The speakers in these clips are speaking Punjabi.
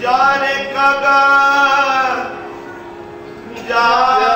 जाने का जा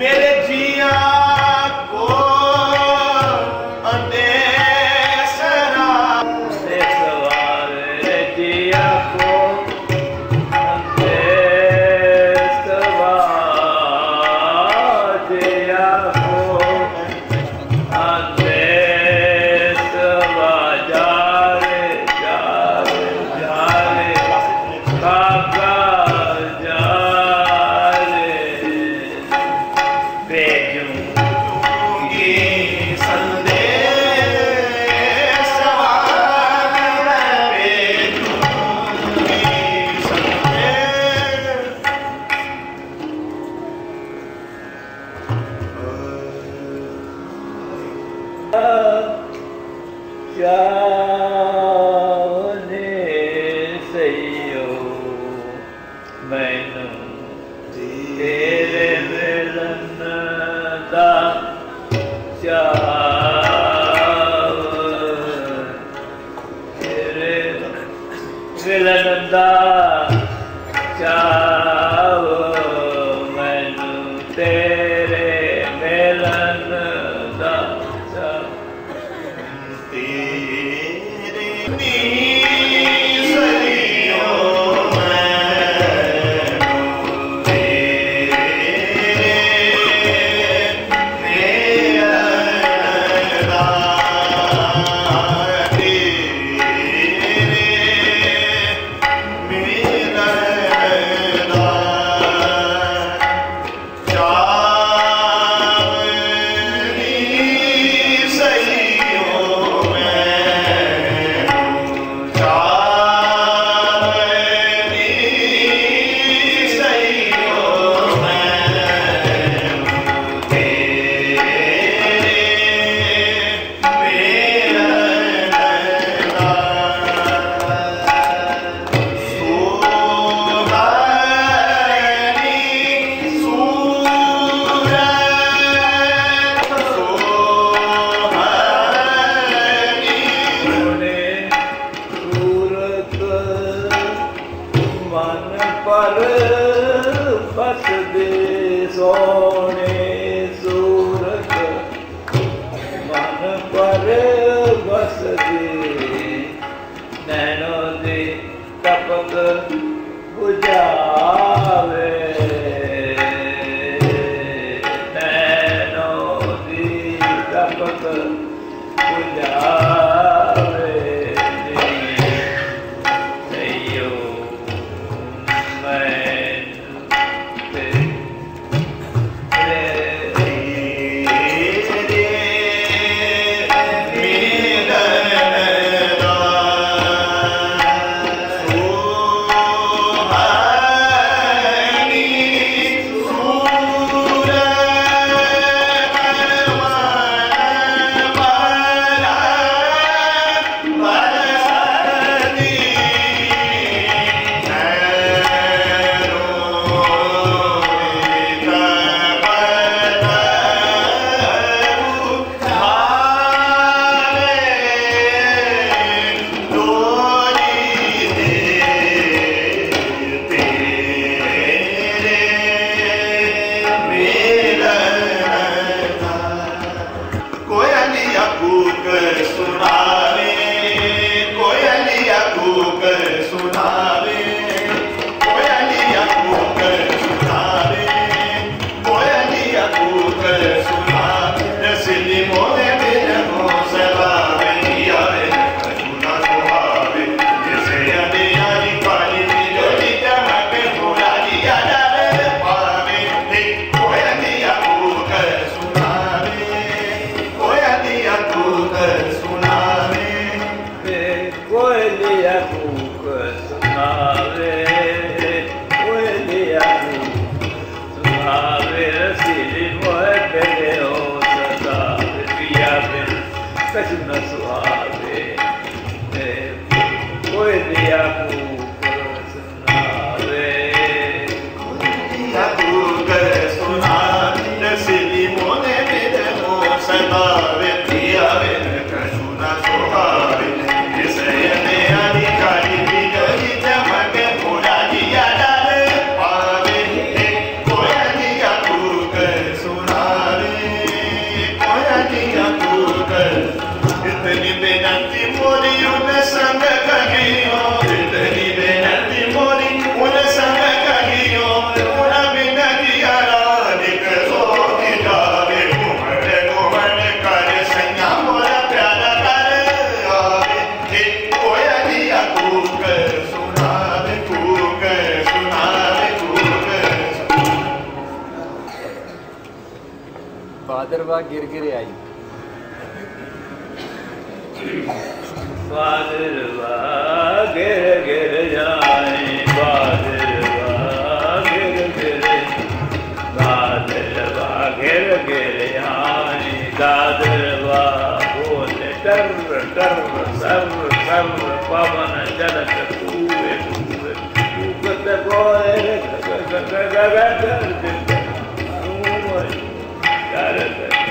Meredinha! Yeah. ਸੋਨੇ ਸੂਰਤ ਮਨ ਪਰ ਵਸਦੇ। ਨੈਣੋ ਦੇ ਤਪਕ 부ਝਾਵੇ ਨੈਣੋ ਦੀ ਤਪਕ 부ਝਾਵੇ ਸਯੋ ਮੈਂ ਤੇ مرتبہ گر گر آئی گر گر جائیں بادل گر گر بادل گر گر بول ٹر ٹر سر سر پون جنک پورے پورے Got it.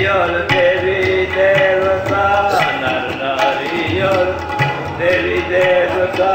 নারীয়ল দেবী দেবতা নার নারীয়ল দেবী দেবতা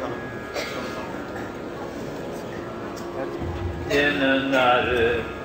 in another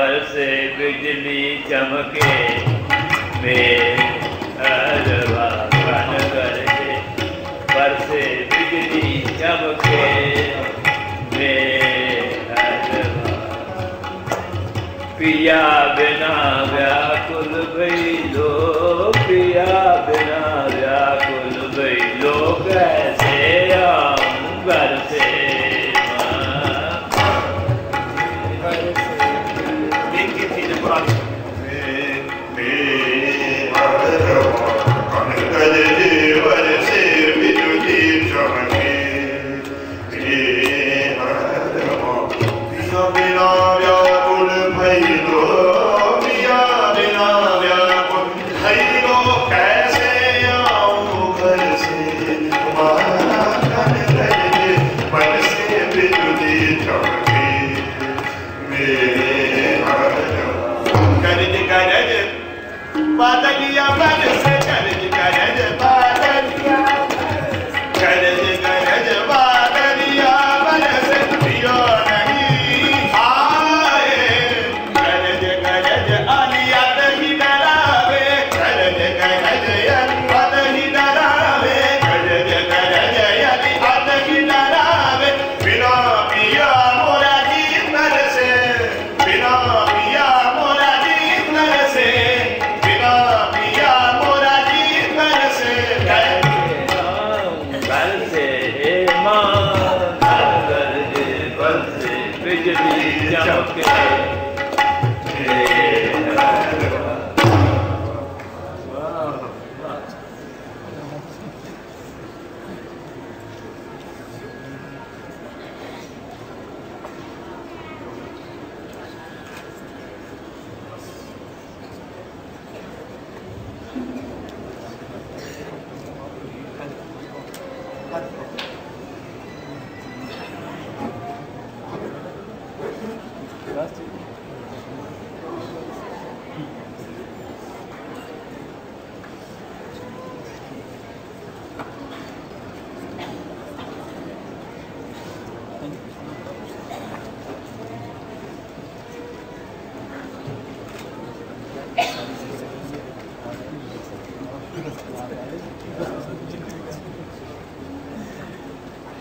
سور سے بجلی چمکے میں الوا کن کر کے پر سے بجلی چمکے میں الوا پیا بنا گیا۔ your belongings.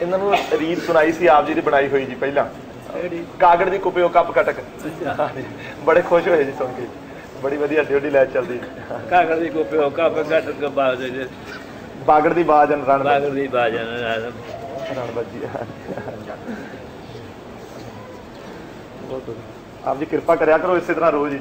ਇਹਨਾਂ ਨੂੰ ਰੀਤ ਸੁਣਾਈ ਸੀ ਆਪ ਜੀ ਦੀ ਬਣਾਈ ਹੋਈ ਜੀ ਪਹਿਲਾਂ। ਕਾਗੜ ਦੀ ਕੁਪਿਓ ਕੱਪ ਕਟਕ ਬੜੇ ਖੁਸ਼ ਹੋਏ ਜੀ ਸੁਣ ਕੇ। ਬੜੀ ਵਧੀਆ ਡਿਊਟੀ ਲੈ ਚੱਲਦੀ। ਕਾਗੜ ਦੀ ਕੋਪੇ ਹੋ ਕਾ ਗੱਟ ਕੇ ਬਾਜ ਦੇ ਬਾਗੜ ਦੀ ਬਾਜ ਰਣ ਕਾਗੜ ਦੀ ਬਾਜਨ ਰਣ। ਬੱਜੀ। ਆਪ ਜੀ ਕਿਰਪਾ ਕਰਿਆ ਕਰੋ ਇਸੇ ਤਰ੍ਹਾਂ ਰੋਜ਼ ਹੀ।